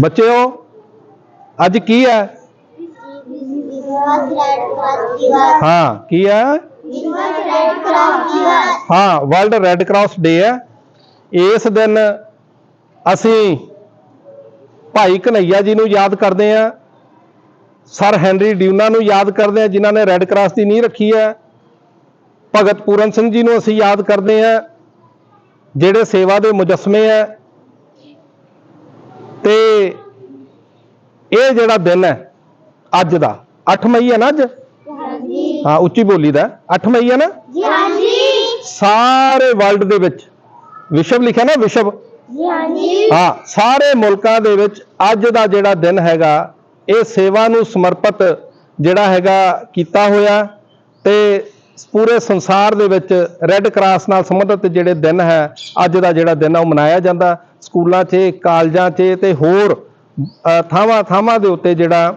ਬੱਚਿਓ ਅੱਜ ਕੀ ਹੈ? ਹਾਂ, ਕੀ ਹੈ? ਹਾਂ ਵਰਲਡ ਰੈੱਡ ਕਰਾਸ ਡੇ ਹੈ। ਇਸ ਦਿਨ ਅਸੀਂ ਭਾਈ ਕਨਈਆ ਜੀ ਨੂੰ ਯਾਦ ਕਰਦੇ ਆ ਸਰ ਹੈਨਰੀ ਡਿਊਨਾ ਨੂੰ ਯਾਦ ਕਰਦੇ ਆ ਜਿਨ੍ਹਾਂ ਨੇ ਰੈੱਡ ਕਰਾਸ ਦੀ ਨੀਂਹ ਰੱਖੀ ਹੈ। ਭਗਤ ਪੂਰਨ ਸਿੰਘ ਜੀ ਨੂੰ ਅਸੀਂ ਯਾਦ ਕਰਦੇ ਆ ਜਿਹੜੇ ਸੇਵਾ ਦੇ ਮੁਜਸਮੇ ਆ ਤੇ ਇਹ ਜਿਹੜਾ ਦਿਨ ਹੈ ਅੱਜ ਦਾ। 8 ਮਈ ਹੈ ਨਾ ਅੱਜ? ਹਾਂਜੀ। ਹਾਂ ਉੱਚੀ ਬੋਲੀ ਦਾ। 8 ਮਈ ਹੈ ਨਾ? ਹਾਂਜੀ। ਸਾਰੇ ਵਰਲਡ ਦੇ ਵਿੱਚ। ਵਿਸ਼ਵ ਲਿਖਿਆ ਨਾ ਵਿਸ਼ਵ? ਹਾਂਜੀ। ਹਾਂ ਸਾਰੇ ਮੁਲਕਾਂ ਦੇ ਵਿੱਚ ਅੱਜ ਦਾ ਜਿਹੜਾ ਦਿਨ ਹੈਗਾ ਇਹ ਸੇਵਾ ਨੂੰ ਸਮਰਪਿਤ ਜਿਹੜਾ ਹੈਗਾ ਕੀਤਾ ਹੋਇਆ ਤੇ ਪੂਰੇ ਸੰਸਾਰ ਦੇ ਵਿੱਚ ਰੈੱਡ ਕਰਾਸ ਨਾਲ ਸੰਬੰਧਿਤ ਜਿਹੜੇ ਦਿਨ ਹੈ, ਅੱਜ ਦਾ ਜਿਹੜਾ ਦਿਨ ਹੈ ਉਹ ਮਨਾਇਆ ਜਾਂਦਾ। ਸਕੂਲਾਂ 'ਚ, ਕਾਲਜਾਂ 'ਚ ਤੇ ਹੋਰ ਥਾਵਾਂ ਥਾਵਾਂ ਦੇ ਉੱਤੇ ਜਿਹੜਾ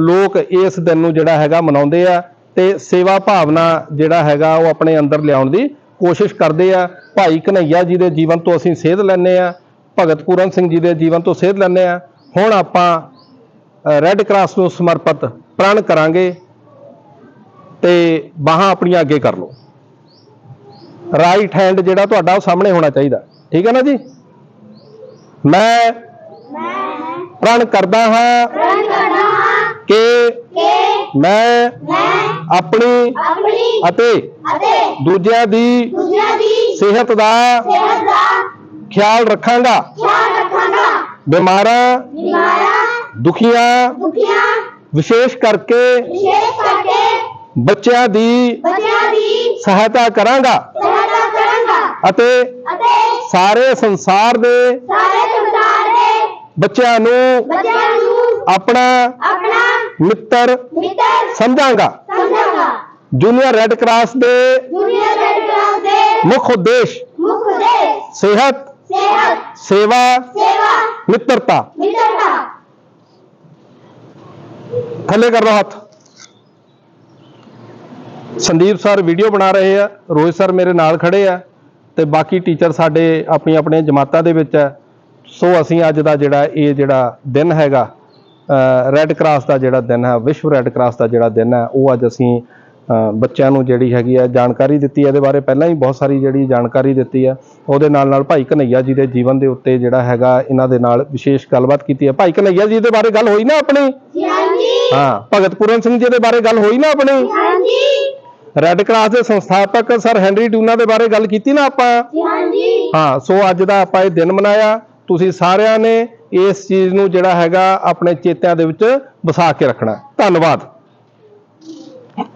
ਲੋਕ ਇਸ ਦਿਨ ਨੂੰ ਜਿਹੜਾ ਹੈਗਾ ਮਨਾਉਂਦੇ ਆ ਤੇ ਸੇਵਾ ਭਾਵਨਾ ਜਿਹੜਾ ਹੈਗਾ, ਉਹ ਆਪਣੇ ਅੰਦਰ ਲਿਆਉਣ ਦੀ ਕੋਸ਼ਿਸ਼ ਕਰਦੇ ਆ। ਭਾਈ ਕਨਈਆ ਜੀ ਦੇ ਜੀਵਨ ਤੋਂ ਅਸੀਂ ਸੇਧ ਲੈਂਦੇ ਆ, ਭਗਤ ਪੂਰਨ ਸਿੰਘ ਜੀ ਦੇ ਜੀਵਨ ਤੋਂ ਸੇਧ ਲੈਂਦੇ ਆ। ਹੁਣ ਆਪਾਂ ਰੈੱਡ ਕਰਾਸ ਨੂੰ ਸਮਰਪਿਤ ਪ੍ਰਣ ਕਰਾਂਗੇ। ਤੇ ਬਾਹਾਂ ਆਪਣੀਆਂ ਅੱਗੇ ਕਰ ਲਓ। ਰਾਈਟ ਹੈਂਡ ਜਿਹੜਾ ਤੁਹਾਡਾ ਉਹ ਸਾਹਮਣੇ ਹੋਣਾ ਚਾਹੀਦਾ। ਠੀਕ ਹੈ ਨਾ ਜੀ? ਮੈਂ ਪ੍ਰਣ ਕਰਦਾ ਹਾਂ ਕਿ ਮੈਂ ਆਪਣੀ ਅਤੇ ਦੂਜਿਆਂ ਦੀ ਸਿਹਤ ਦਾ ਖਿਆਲ ਰੱਖਾਂਗਾ। ਬਿਮਾਰਾਂ ਦੁਖੀਆਂ ਵਿਸ਼ੇਸ਼ ਕਰਕੇ विशेष करके ਬੱਚਿਆਂ ਦੀ बच्चा दी ਸਹਾਇਤਾ ਕਰਾਂਗਾ सहायता करूंगा ਅਤੇ अते ਸਾਰੇ ਸੰਸਾਰ ਦੇ सारे संसार दे ਬੱਚਿਆਂ ਨੂੰ बच्चा नू ਆਪਣਾ अपना ਮਿੱਤਰ मित्र ਸਮਝਾਂਗਾ समझागा ਜੂਨੀਅਰ ਰੈੱਡ ਕਰਾਸ ਦੇ दुनिया रेड क्रॉस दे ਮੁੱਖ ਉਦੇਸ਼ मुख्य उद्देश्य ਸਿਹਤ सेहत ਸੇਵਾ सेवा ਮਿੱਤਰਤਾ मित्रता ਥੱਲੇ ਕਰ ਲਓ ਹੱਥ ਸੰਦੀਪ ਸਰ ਵੀਡੀਓ ਬਣਾ ਰਹੇ ਆ ਰੋਹਿਤ ਸਰ ਮੇਰੇ ਨਾਲ ਖੜੇ ਆ ਤੇ ਬਾਕੀ ਟੀਚਰ ਸਾਡੇ ਆਪਣੀ ਆਪਣੇ ਜਮਾਤਾਂ ਦੇ ਵਿੱਚ ਹੈ ਸੋ ਅਸੀਂ ਅੱਜ ਦਾ ਜਿਹੜਾ ਇਹ ਜਿਹੜਾ ਦਿਨ ਹੈਗਾ ਰੈੱਡ ਕਰਾਸ ਦਾ ਜਿਹੜਾ ਦਿਨ ਹੈ ਵਿਸ਼ਵ ਰੈੱਡ ਕਰਾਸ ਦਾ ਜਿਹੜਾ ਦਿਨ ਹੈ ਉਹ ਅੱਜ ਅਸੀਂ ਬੱਚਿਆਂ ਨੂੰ ਜਿਹੜੀ ਹੈਗੀ ਆ ਜਾਣਕਾਰੀ ਦਿੱਤੀ ਇਹਦੇ ਬਾਰੇ ਪਹਿਲਾਂ ਹੀ ਬਹੁਤ ਸਾਰੀ ਜਿਹੜੀ ਜਾਣਕਾਰੀ ਦਿੱਤੀ ਆ ਉਹਦੇ ਨਾਲ ਨਾਲ ਭਾਈ ਕਨਈਆ ਜੀ ਦੇ ਜੀਵਨ ਦੇ ਉੱਤੇ ਜਿਹੜਾ ਹੈਗਾ ਇਹਨਾਂ ਦੇ ਨਾਲ ਵਿਸ਼ੇਸ਼ ਗੱਲਬਾਤ ਕੀਤੀ ਹੈ। ਭਾਈ ਕਨਈਆ ਜੀ ਦੇ ਬਾਰੇ ਗੱਲ ਹੋਈ ਨਾ ਆਪਣੀ? ਹਾਂ ਭਗਤ ਪੂਰਨ ਸਿੰਘ ਜੀ ਦੇ ਬਾਰੇ ਗੱਲ ਹੋਈ ਨਾ ਆਪਣੀ? ਹਾਂਜੀ। ਰੈੱਡ ਕਰਾਸ ਦੇ ਸੰਸਥਾਪਕ ਸਰ ਹੈਨਰੀ ਡੂਨਾ ਦੇ ਬਾਰੇ ਗੱਲ ਕੀਤੀ ਨਾ ਆਪਾਂ? ਹਾਂਜੀ। ਹਾਂ ਸੋ ਅੱਜ ਦਾ ਆਪਾਂ ਇਹ ਦਿਨ ਮਨਾਇਆ। ਤੁਸੀਂ ਸਾਰਿਆਂ ਨੇ ਇਸ ਚੀਜ਼ ਨੂੰ ਜਿਹੜਾ ਹੈਗਾ ਆਪਣੇ ਚੇਤਿਆਂ ਦੇ ਵਿੱਚ ਵਸਾ ਕੇ ਰੱਖਣਾ। ਧੰਨਵਾਦ।